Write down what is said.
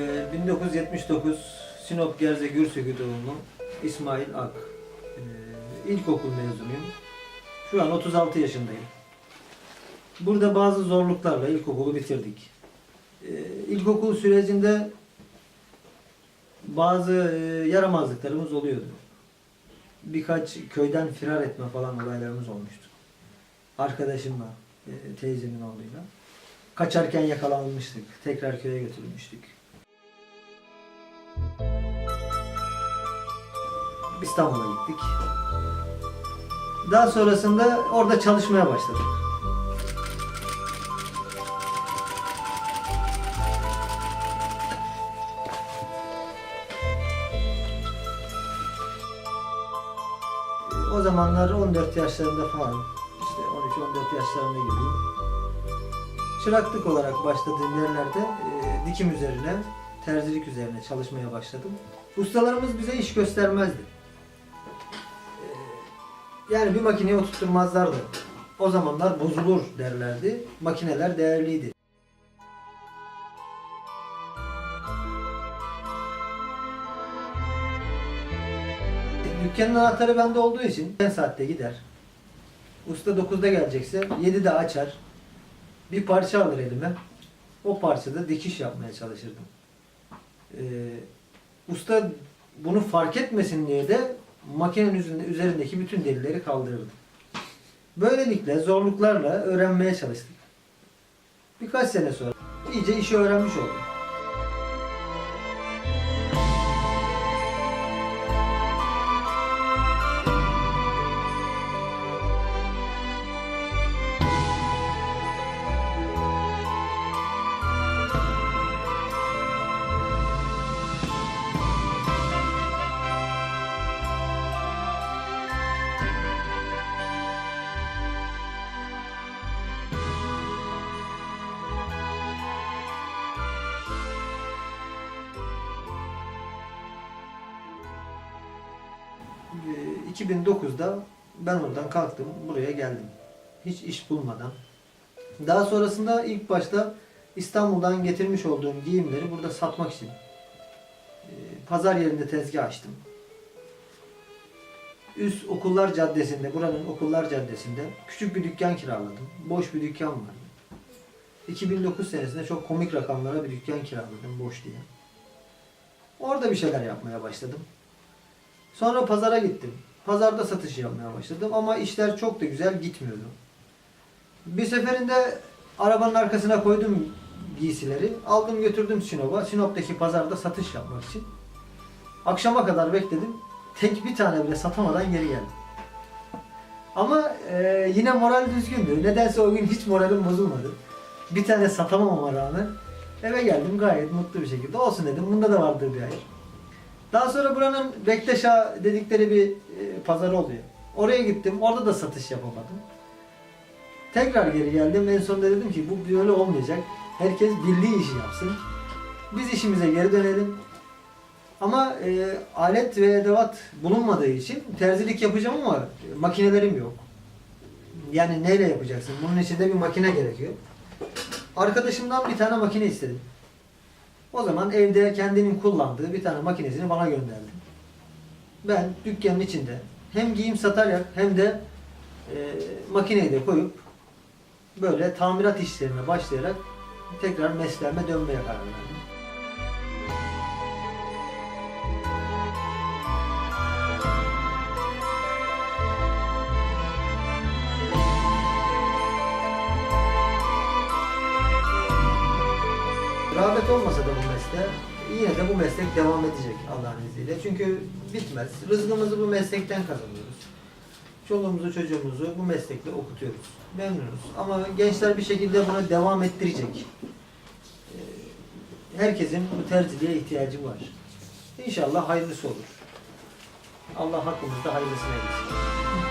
Ee, 1979 Sinop Gerze Gürsükü doğumlu İsmail Ak. Ee, İlkokul mezunuyum. Şu an 36 yaşındayım. Burada bazı zorluklarla ilkokulu bitirdik. Ee, İlkokul sürecinde bazı e, yaramazlıklarımız oluyordu. Birkaç köyden firar etme falan olaylarımız olmuştu. Arkadaşımla, e, teyzemin oğluyla. Kaçarken yakalanmıştık. Tekrar köye götürülmüştük. İstanbul'a gittik. Daha sonrasında orada çalışmaya başladık. O zamanlar 14 yaşlarında falan, işte 13-14 yaşlarında gibiyim. Çıraklık olarak başladığım yerlerde e, dikim üzerine, terzilik üzerine çalışmaya başladım. Ustalarımız bize iş göstermezdi. Yani bir makineye oturtturmazlardı. O zamanlar bozulur derlerdi. Makineler değerliydi. Dükkanın anahtarı bende olduğu için en saatte gider. Usta 9'da gelecekse 7'de açar. Bir parça alır elime. O parçada dikiş yapmaya çalışırdım. Ee, usta bunu fark etmesin diye de makinenin üzerinde, üzerindeki bütün delileri kaldırırdı. Böylelikle zorluklarla öğrenmeye çalıştık. Birkaç sene sonra iyice işi öğrenmiş oldum. 2009'da ben oradan kalktım, buraya geldim. Hiç iş bulmadan. Daha sonrasında ilk başta İstanbul'dan getirmiş olduğum giyimleri burada satmak için e, pazar yerinde tezgah açtım. Üst Okullar Caddesi'nde, buranın Okullar Caddesi'nde küçük bir dükkan kiraladım. Boş bir dükkan vardı. 2009 senesinde çok komik rakamlara bir dükkan kiraladım boş diye. Orada bir şeyler yapmaya başladım. Sonra pazara gittim. Pazarda satış yapmaya başladım ama işler çok da güzel gitmiyordu. Bir seferinde arabanın arkasına koydum giysileri. Aldım götürdüm Sinop'a. Sinop'taki pazarda satış yapmak için. Akşama kadar bekledim. Tek bir tane bile satamadan geri geldim. Ama e, yine moral düzgündü. Nedense o gün hiç moralim bozulmadı. Bir tane satamamama rağmen eve geldim gayet mutlu bir şekilde. Olsun dedim. Bunda da vardır bir hayır. Daha sonra buranın Bektaş'a dedikleri bir e, pazarı oluyor. Oraya gittim. Orada da satış yapamadım. Tekrar geri geldim. En sonunda dedim ki bu böyle olmayacak. Herkes bildiği işi yapsın. Biz işimize geri dönelim. Ama e, alet ve edevat bulunmadığı için terzilik yapacağım ama e, makinelerim yok. Yani neyle yapacaksın? Bunun için de bir makine gerekiyor. Arkadaşımdan bir tane makine istedim. O zaman evde kendinin kullandığı bir tane makinesini bana gönderdi. Ben dükkanın içinde hem giyim satarak hem de e, makineyi de koyup böyle tamirat işlerine başlayarak tekrar mesleğime dönmeye karar verdim. Rağbet olmasa da bu mesleğe yine de bu meslek devam edecek Allah'ın izniyle. Çünkü bitmez. Rızkımızı bu meslekten kazanıyoruz. Çoluğumuzu çocuğumuzu bu meslekle okutuyoruz. Memnunuz. Ama gençler bir şekilde buna devam ettirecek. Ee, Herkesin bu tercihliğe ihtiyacı var. İnşallah hayırlısı olur. Allah hakkımızda hayırlısını eylesin.